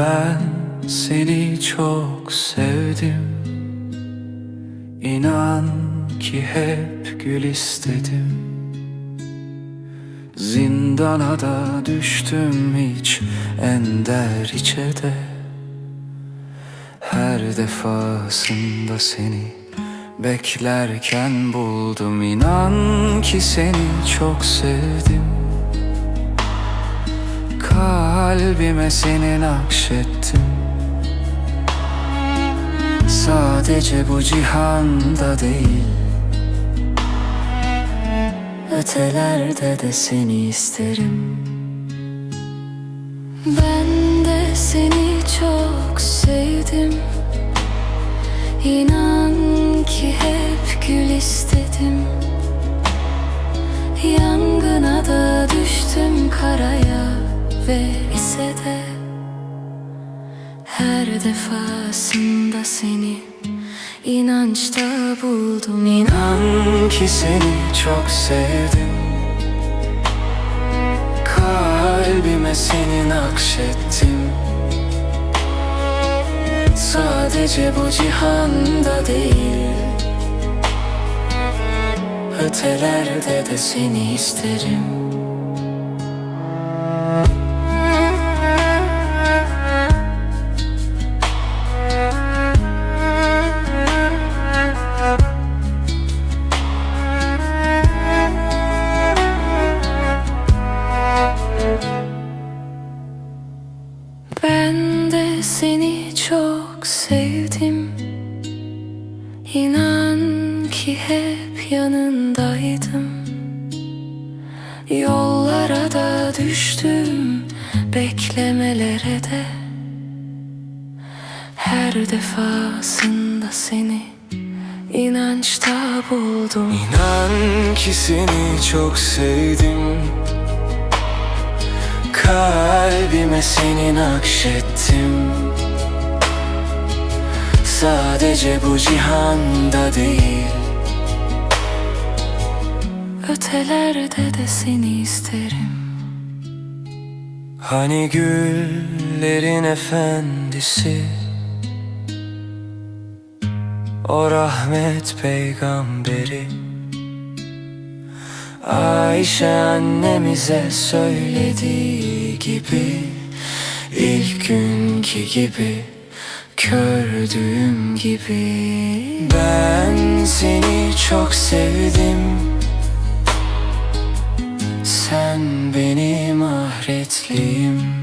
Ben seni çok sevdim. İnan ki hep gül istedim. Zindana da düştüm hiç ender içede Her defasında seni beklerken buldum. İnan ki seni çok sevdim Kalbime seni nakşettim Sadece bu cihanda değil. Ötelerde de seni isterim. Ben de seni çok sevdim. İnan ve ise de Her defasında seni inançta buldum. İnan ki seni çok sevdim. Kalbime seni nakşettim Sadece bu cihanda değil Ötelerde de seni isterim seni çok sevdim. İnan ki hep yanındaydım. Yollara da düştüm Beklemelere de. Her defasında seni inançta buldum. İnan ki seni çok sevdim Kalbime seni nakşettim Sadece bu cihanda değil. Ötelerde de seni isterim. Hani güllerin efendisi? O rahmet peygamberi. Ayşe annemize söylediği gibi ilk günkü gibi Kördüğüm gibi. Ben seni çok sevdim. Sen benim ahretliğim